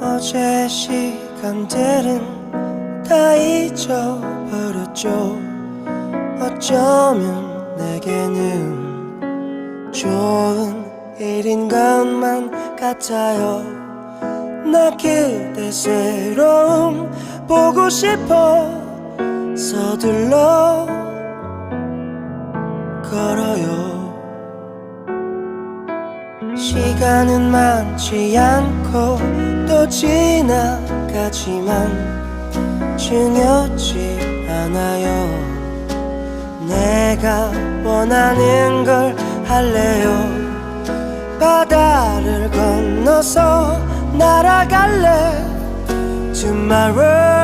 어제 시간들은 다 잊어버렸죠. 어쩌면 내게는 좋은 일인 것만 같아요. 나 그대 새로움 보고 싶어 서둘러 걸어요. 시간은 많지 않고 또 지나가지만 중요치 않아요. 내가 원하는 걸 할래요. 바다를 건너서 날아갈래. Tomorrow